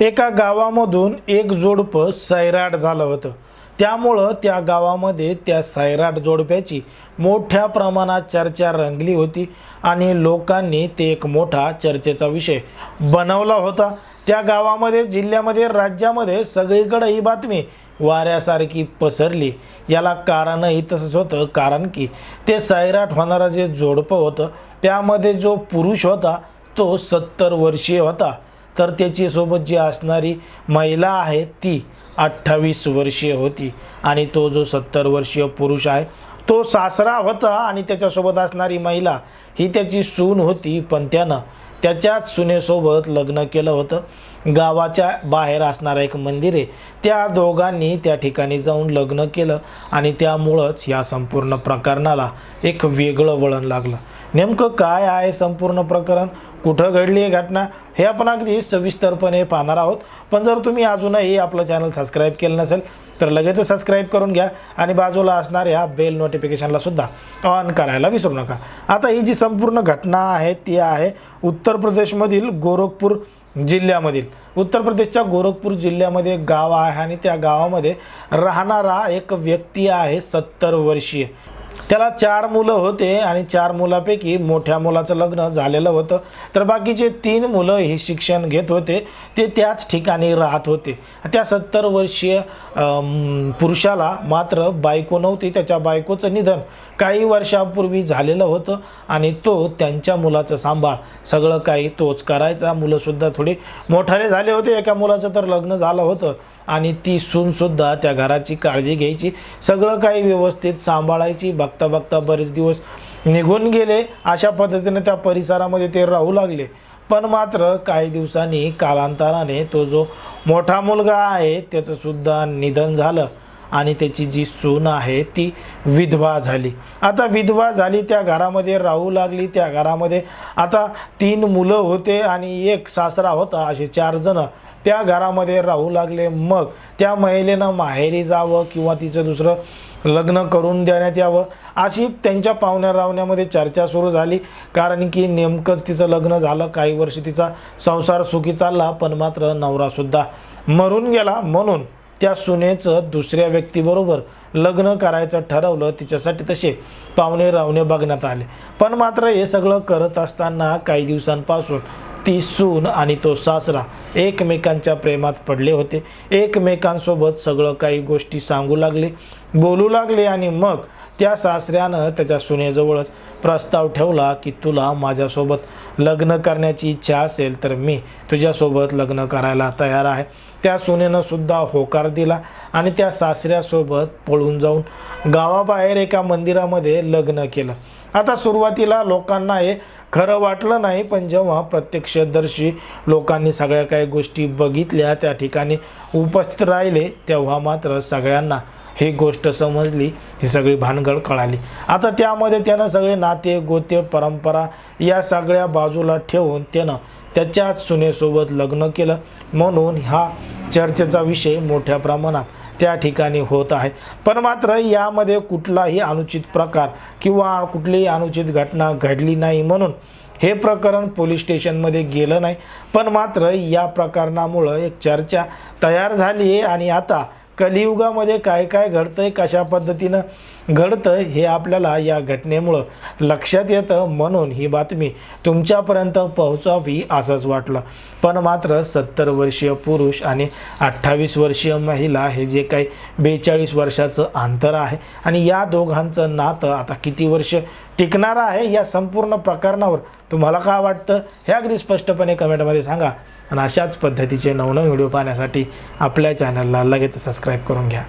एका गावामधून एक जोडपं सैराट झालं होतं. त्यामुळं त्या गावामध्ये त्या सैराट जोडप्याची मोठ्या प्रमाणात चर्चा रंगली होती आणि लोकांनी ते एक मोठा चर्चेचा विषय बनवला होता. त्या गावामध्ये जिल्ह्यामध्ये राज्यामध्ये सगळीकडे ही बातमी वाऱ्यासारखी पसरली. याला कारणही तसंच होतं कारण की ते सैराट होणारं जे जोडपं होतं त्यामध्ये जो पुरुष होता तो सत्तर वर्षीय होता. तर त्याची सोबत जी असणारी महिला आहे ती अठ्ठावीस वर्षीय होती. आणि तो जो सत्तर वर्षीय पुरुष आहे तो सासरा होता आणि त्याच्यासोबत असणारी महिला ही त्याची सून होती. पण त्यानं त्याच्याच सुनेसोबत लग्न केलं होतं. गावाच्या बाहेर असणारं एक मंदिर आहे. त्या दोघांनी त्या ठिकाणी जाऊन लग्न केलं आणि त्यामुळंच या संपूर्ण प्रकरणाला एक वेगळं वळण लागलं. नेमकं काय आहे संपूर्ण प्रकरण? कुठं घडली आहे घटना? हे आपण अगदी सविस्तरपणे पाहणार आहोत. पण जर तुम्ही अजूनही आपलं चॅनल सबस्क्राईब केलं नसेल तर लगेच सबस्क्राईब करून घ्या आणि बाजूला असणाऱ्या बेल नोटिफिकेशनला सुद्धा ऑन करायला विसरू नका. आता ही जी संपूर्ण घटना आहे ती आहे उत्तर प्रदेशमधील गोरखपूर जिल्ह्यामधील. उत्तर प्रदेशच्या गोरखपूर जिल्ह्यामध्ये गाव आहे आणि त्या गावामध्ये राहणारा एक व्यक्ती आहे सत्तर वर्षीय. त्याला चार मुलं होते आणि चार मुलापैकी मोठ्या मुलाचं लग्न झालेलं होतं. तर बाकीचे तीन मुलं हे शिक्षण घेत होते ते त्याच ठिकाणी राहत होते. त्या सत्तर वर्षीय पुरुषाला मात्र बायको नव्हती. त्याच्या बायकोचं निधन काही वर्षापूर्वी झालेलं होतं आणि तो त्यांच्या मुलाचं सांभाळ. सगळं काही तोच करायचा. मुलंसुद्धा थोडी मोठाले झाले होते. एका मुलाचं तर लग्न झालं होतं आणि ती सूनसुद्धा त्या घराची काळजी घ्यायची. सगळं काही व्यवस्थित सांभाळायची. बघता बघता बरेच दिवस निघून गेले. अशा पद्धतीने त्या परिसरामध्ये ते राहू लागले. पण मात्र काही दिवसांनी कालांतराने तो जो मोठा मुलगा आहे त्याचंसुद्धा निधन झालं आणि त्याची जी सून आहे ती विधवा झाली. आता विधवा झाली त्या घरामध्ये राहू लागली. त्या घरामध्ये आता तीन मुलं होते आणि एक सासरा होता असे चार जण. त्या घरामध्ये राहू लागले. मग त्या महिलेनं माहेरी जावं किंवा तिचं दुसरं लग्न करून देण्यात यावं. अशी त्यांच्या पाहुण्या रावण्यामध्ये चर्चा सुरू झाली. कारण की नेमकंच तिचं लग्न झालं. काही वर्ष तिचा संसार सुखी चालला पण मात्र नवरासुद्धा मरून गेला. म्हणून त्या सुनेचं दुसऱ्या व्यक्तीबरोबर लग्न करायचं ठरवलं. तिच्यासाठी तसे पाहुणे रावणे बघण्यात आले. पण मात्र हे सगळं करत असताना काही दिवसांपासून ती सून आणि तो सासरा एकमेकांच्या प्रेमात पडले होते. एकमेकांसोबत सगळं काही गोष्टी सांगू लागले बोलू लागले आणि मग त्या सासऱ्यानं त्याच्या सुनेजवळच प्रस्ताव ठेवला की तुला माझ्यासोबत लग्न करण्याची इच्छा असेल तर मी तुझ्यासोबत लग्न करायला तयार आहे. त्या सुनेनं सुद्धा होकार दिला आणि त्या सासऱ्यासोबत पळून जाऊन गावाबाहेर एका मंदिरामध्ये लग्न केलं. आता सुरुवातीला लोकांना हे खरं वाटलं नाही पण जेव्हा प्रत्यक्षदर्शी लोकांनी सगळ्या काही गोष्टी बघितल्या त्या ठिकाणी उपस्थित राहिले तेव्हा मात्र सगळ्यांना ही गोष्ट समजली ही सगळी भानगड कळाली. आता त्यामध्ये त्यानं सगळे नाते गोते परंपरा या सगळ्या बाजूला ठेवून त्यानं त्याच्याच सुनेसोबत लग्न केलं. म्हणून हा चर्चेचा विषय मोठ्या प्रमाणात त्या ठिकाणी होत आहे. पण मात्र यामध्ये कुठलाही अनुचित प्रकार किंवा कुठलीही अनुचित घटना घडली नाही म्हणून हे प्रकरण पोलीस स्टेशनमध्ये गेलं नाही. पण मात्र या प्रकरणामुळं एक चर्चा तयार झाली आहे आणि आता कलियुगामध्ये काय काय घडतं आहे कशा पद्धतीनं घडतं हे आपल्याला या घटनेमुळं लक्षात येतं म्हणून ही बातमी तुमच्यापर्यंत पोहोचावी असंच वाटलं. पण मात्र सत्तर वर्षीय पुरुष आणि अठ्ठावीस वर्षीय महिला हे जे काही बेचाळीस वर्षाचं अंतर आहे आणि या दोघांचं नातं आता किती वर्ष टिकणार आहे या संपूर्ण प्रकरणावर तुम्हाला काय वाटतं? हे अगदी स्पष्टपणे कमेंटमध्ये सांगा. आणि अशाच पद्धतीचे नवनवीन व्हिडिओ पाहण्यासाठी आपल्या चॅनलला लगेच सबस्क्राईब करून घ्या.